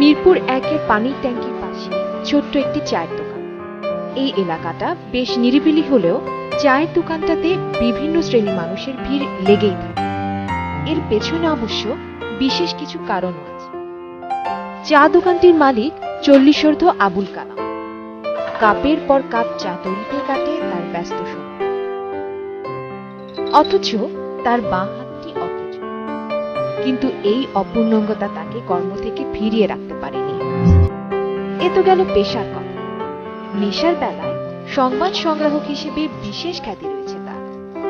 মিরপুর একের পানির ট্যাঙ্কির পাশে ছোট্ট একটি চায়ের দোকান। এই এলাকাটা বেশ নিরিবিলি হলেও চায়ের দোকানটাতে বিভিন্ন শ্রেণির মানুষের ভিড় লেগেই থাকে। এর পেছনে অবশ্য বিশেষ কিছু কারণও আছে। চা দোকানটির মালিক চল্লিশর্ধ আবুল কালাম। কাপের পর কাপ চা তৈরিতে কাটে তার ব্যস্ত সময়। অথচ তার বাঁ হাতটি অকেজ। কিন্তু এই অপূর্ণাঙ্গতা তাকে কর্ম থেকে ফিরিয়ে রাখতে পারেনি। এ তো গেল পেশার কথা। নেশার বেলায় সংবাদ সংগ্রাহক হিসেবে বিশেষ খ্যাতি রয়েছে তার।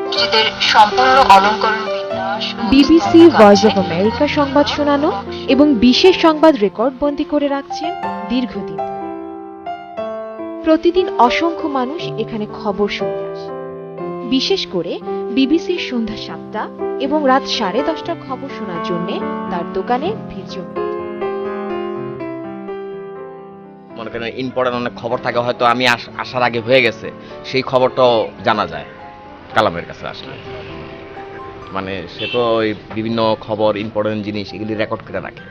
নিজেদের সম্পূর্ণ অলঙ্করণ বিবিসি ভয়েস অফ আমেরিকা সংবাদ শোনানো এবং বিশেষ সংবাদ রেকর্ড বন্দি করে রাখছেন দীর্ঘদিন। প্রতিদিন অসংখ্য মানুষ এখানে খবর শুনতে আসে। বিশেষ করে বিবিসির সন্ধ্যা সাতটা এবং রাত সাড়ে দশটার খবর শোনার জন্য তার দোকানে ভিড় জমে। মনে করেন ইম্পর্টেন্ট অনেক খবর থাকে, হয়তো আমি আসার আগে হয়ে গেছে, সেই খবরটাও জানা যায়, কালামের কাছে আসলে। মানে সে তো ওই বিভিন্ন খবর ইম্পর্টেন্ট জিনিস এগুলি রেকর্ড করে রাখে।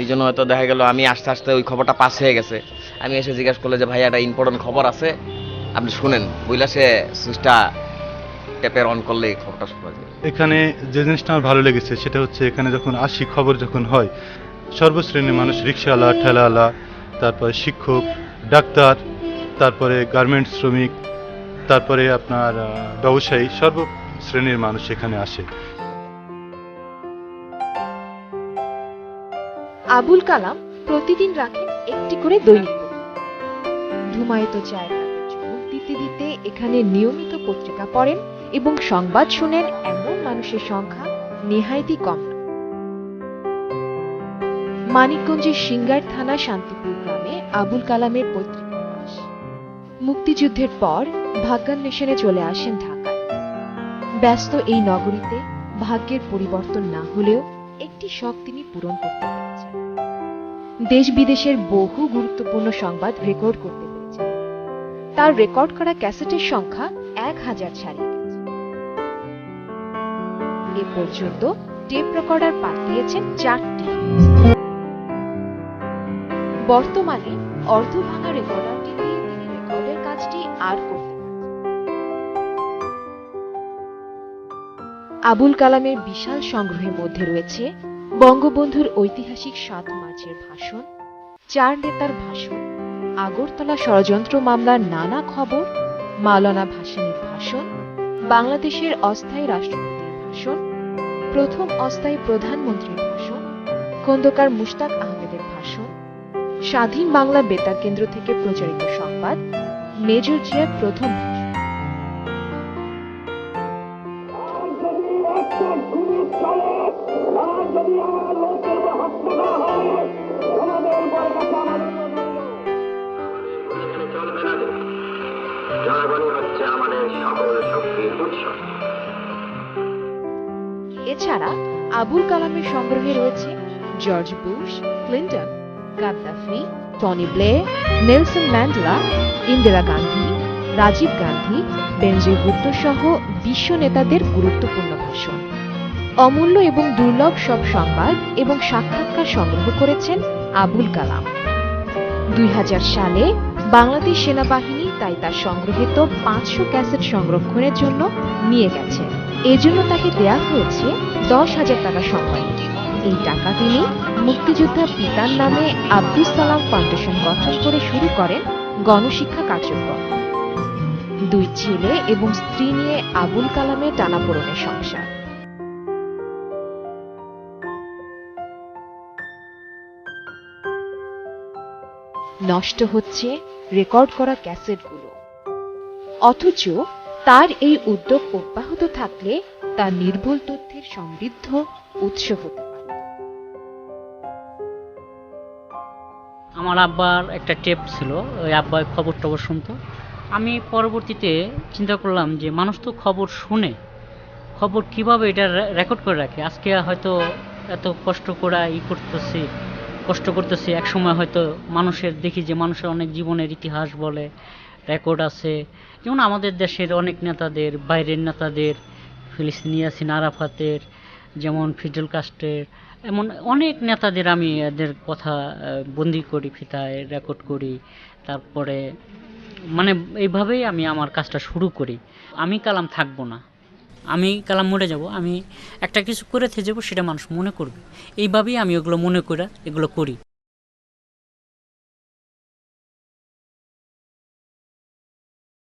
এই জন্য হয়তো দেখা গেল আমি আস্তে আস্তে ওই খবরটা পাস হয়ে গেছে। আমি এসে জিজ্ঞাসা করলে যে ভাই একটা ইম্পর্টেন্ট খবর আছে। আপনি শুনেন। বুঝলা সে সুইচটা ট্যাপের অন করলে খবরটা শোনা যায়। এখানে যে জিনিসটা আমার ভালো লেগেছে, সেটা হচ্ছে এখানে যখন আসি, খবর যখন হয়, সর্বশ্রেণীর মানুষ রিক্সাওয়ালা, ঠেলাওয়ালা, তারপরে শিক্ষক, ডাক্তার, তারপরে গার্মেন্টস শ্রমিক, তারপরে আপনার ব্যবসায়ী, সর্ব শ্রেণির মানুষ এখানে আসে। আবুল কালাম প্রতিদিন রাখেন একটি করে দৈনিক ধুমায়িত চুমুক দিতে দিতে এখানে নিয়মিত পত্রিকা পড়েন এবং সংবাদ শুনেন এমন মানুষের সংখ্যা নেহায়তি কম। মানিকগঞ্জের সিঙ্গার থানা শান্তিপুর গ্রামে আবুল কালামের পৈতৃক মুক্তিযুদ্ধের পর ভাগ্যান্বেষণে চলে আসেন ঢাকায়। ব্যস্ত এই নগরীতে ভাগ্যের পরিবর্তন না হলেও একটি শখ তিনি পূরণ করতে পেরেছেন। দেশ বিদেশের বহু গুরুত্বপূর্ণ সংবাদ রেকর্ড করতে পেরেছেন। তার রেকর্ড করা ক্যাসেটের সংখ্যা এক হাজার ছাড়িয়ে গেছে। এ পর্যন্ত টেপ রেকর্ডার পাঠিয়েছেন চারটি। বর্তমানে অর্ধ ভাঙা রেকর্ডারটি দিয়ে তিনি রেকর্ডের কাজটি আর করতে আবুল কালামের বিশাল সংগ্রহের মধ্যে রয়েছে বঙ্গবন্ধুর ঐতিহাসিক সাত মার্চের ভাষণ, চার নেতার ভাষণ, আগরতলা ষড়যন্ত্র মামলার নানা খবর, মাওলানা ভাসানীর ভাষণ, বাংলাদেশের অস্থায়ী রাষ্ট্রপতির ভাষণ, প্রথম অস্থায়ী প্রধানমন্ত্রীর ভাষণ, খন্দকার মুশতাক আহমেদের ভাষণ, স্বাধীন বাংলা বেতার কেন্দ্র থেকে প্রচারিত সংবাদ, মেজর জিয়ার প্রথম এছাড়া আবুল কালামের সংগ্রহে রয়েছে George Bush, Clinton Gaddafi Tony Blair, Nelson Mandela, Indira Gandhi, Rajiv Gandhi Benazir Gupta সহ বিশ্ব নেতাদের গুরুত্বপূর্ণ ভাষণ। অমূল্য এবং দুর্লভ সব সংবাদ এবং সাক্ষাৎকার সংগ্রহ করেছেন আবুল কালাম। দুই হাজার সালে বাংলাদেশ সেনাবাহিনী তাই তার সংগ্রহিত পাঁচশো ক্যাসেট সংরক্ষণের জন্য নিয়ে গেছে। এজন্য তাকে দেয়া হয়েছে দশ হাজার টাকা সম্মান এই টাকা তিনি মুক্তিযোদ্ধা পিতার নামে আব্দুস সালাম ফাউন্ডেশন গঠন করে শুরু করেন গণশিক্ষা কার্যক্রম। দুই ছেলে এবং স্ত্রী নিয়ে আবুল কালামের টানাপোড়েনের সংসার। নষ্ট হচ্ছে রেকর্ড করা ক্যাসেটগুলো। অথচ তার এই উদ্যোগ অব্যাহত থাকলে তা নির্ভুল তথ্যের সমৃদ্ধ উৎস হতে আমার আব্বার একটা টেপ ছিল, ওই আব্বা খবর টবর শুনতো। আমি পরবর্তীতে চিন্তা করলাম যে, মানুষ তো খবর শুনে, খবর কীভাবে এটা রেকর্ড করে রাখে? আজকে হয়তো এত কষ্ট করে ই করতেছি, কষ্ট করতেছি এক সময় হয়তো মানুষের দেখি যে, মানুষের অনেক জীবনের ইতিহাস বলে রেকর্ড আছে। যেমন আমাদের দেশের অনেক নেতাদের, বাইরের নেতাদের, ফিলিস্তিনি ইয়াসিন আরাফাতের, যেমন ফিডেল কাস্টের, এমন অনেক নেতাদের আমি এদের কথা বন্দি করি, ফিতায় রেকর্ড করি। তারপরে মানে এইভাবেই আমি আমার কাজটা শুরু করি। আমি কালাম থাকব না। আমি কালাম মরে যাব। আমি একটা কিছু করে থেকে যাব সেটা মানুষ মনে করবে। এইভাবেই আমি ওগুলো মনে করে, এগুলো করি।